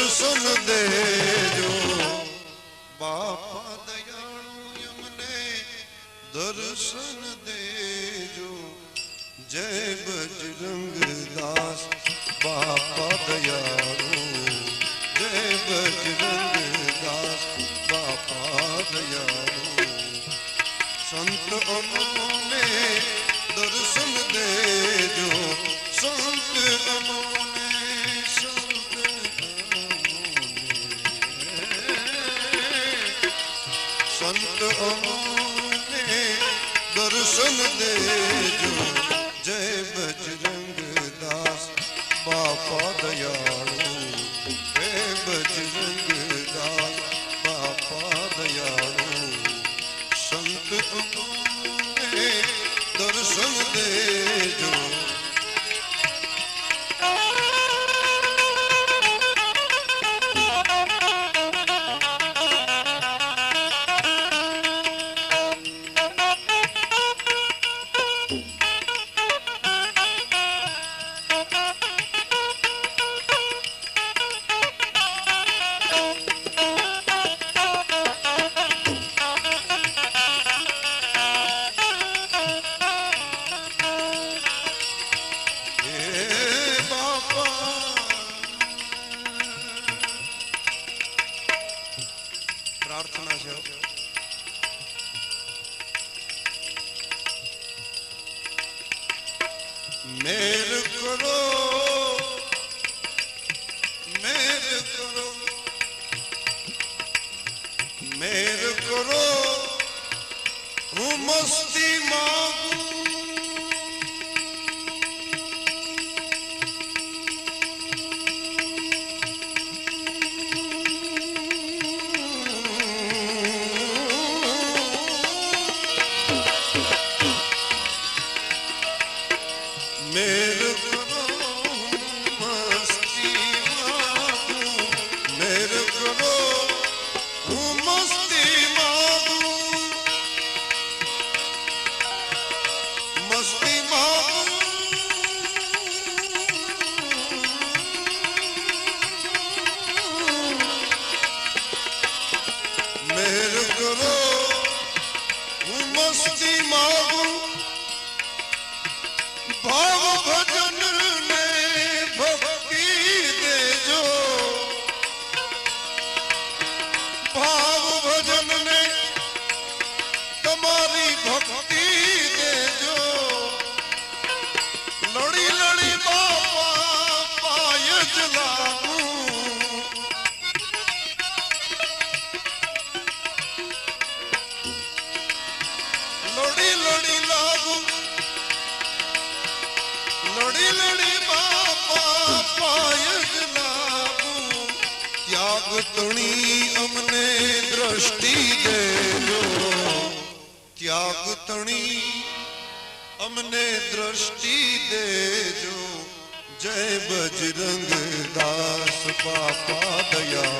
દર્શન દેજો બાપા દયાળુ અમને દર્શન દેજો જય બજરંગ દાસ બાપા દયાળુ જય બજરંગ દાસ બાપા દયાળુ સંત અમને દર્શન દેજો સંત અમોને સંત અમોને દર્શન દેજો. જય બજરંગ દાસ બાપા દયાળુ. હે બજરંગ પ્રાર્થના છે. મેર કરો લડી લડી લાગુ લડી લડી બાપા પાય જ લાગુ ત્યાગ તણી અમને દ્રષ્ટિ દેજો ત્યાગ તણી અમને દ્રષ્ટિ જય બજરંગ દાસ બાપા દયાળુ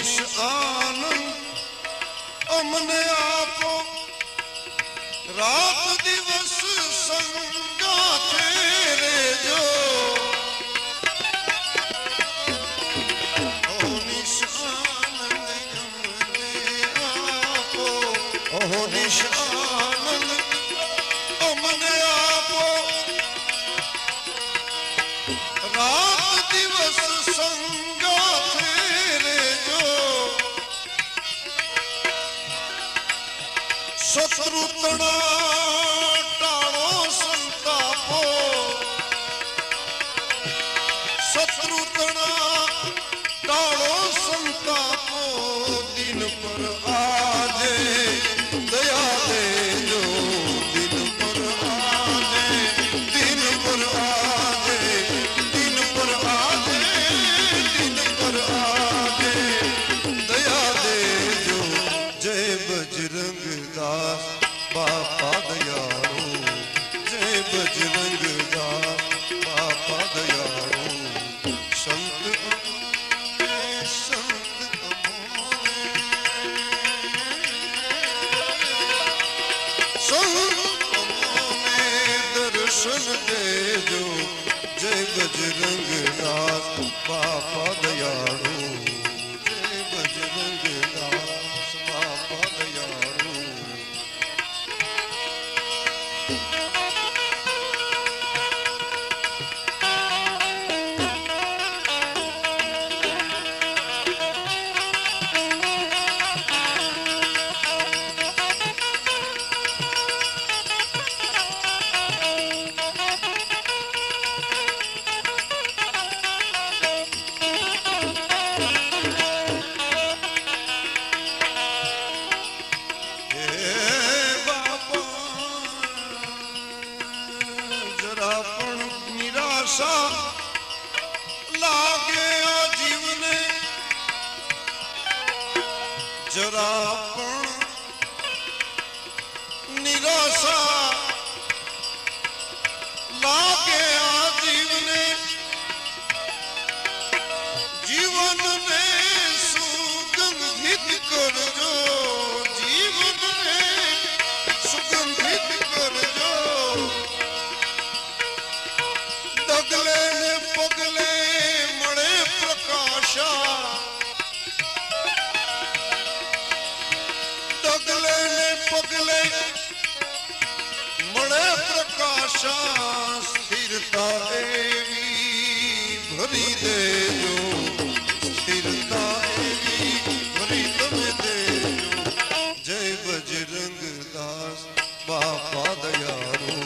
દેશ આનંદ અમને આપો રાત દિવસ સંગાથે રેજો ઓહો નિશ આનંદ અમને આપો રાત દિવસ સંગ તણા દર્શન દેજો જય બજરંગ દાસ બાપા દયાળુ જય બજરંગ દાસ બાપા દયાળુ પગલે મળે પ્રકાશા સ્થિરતા એવી ભરી દેજો. સ્થિરતા એવી ભરી તમે દેજો. જય બજરંગ દાસ બાપા દયાળુ,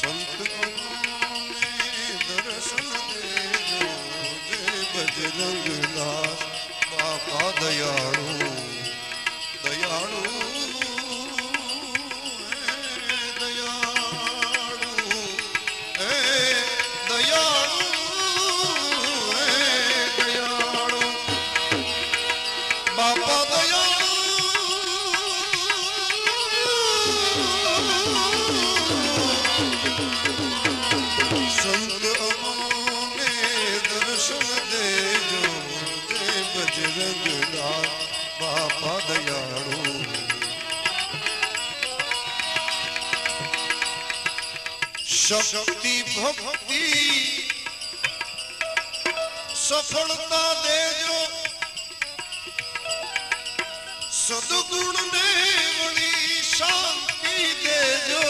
સંત દર્શન દેજો. જય બજરંગ દાસ બાપા દયાળુ દયાળુ गुलाब बाबा दयाड़ू शक्ति भक्ति सफलता दे जो सदगुण देवली शांति दे जो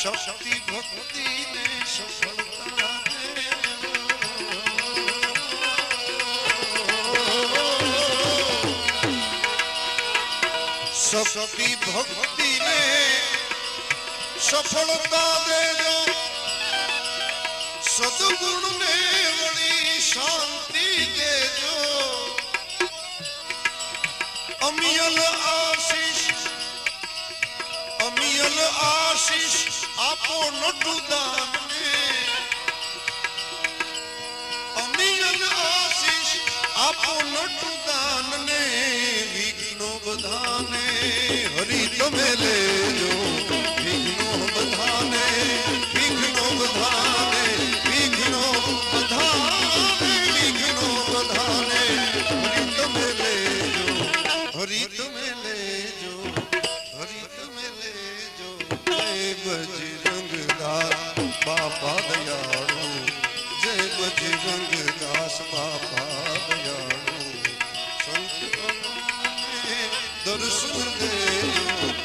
शक्ति भक्ति ने सफल শক্তি ভক্তি নে। সফলতা দে সদগুণ নে বলি শান্তি দে অমিয়ল আশিস অমিয়ল আশিস আপন দান অমিয়ল আশিস আপন দান নে। વિઘ્નો બધાને, હરિ તમે લેજો. વિઘ્નો બધાને વિઘ્નો બધાને વિઘ્નો બધાને વિઘ્નો બધાને, હરિ તમે લેજો. હરિ તમે લેજો. હરિ તમે લેજો. જય બજરંગદાસ બાપા દયાળુ. જય બજરંગદાસ બાપા દયાળુ. görürsün diyor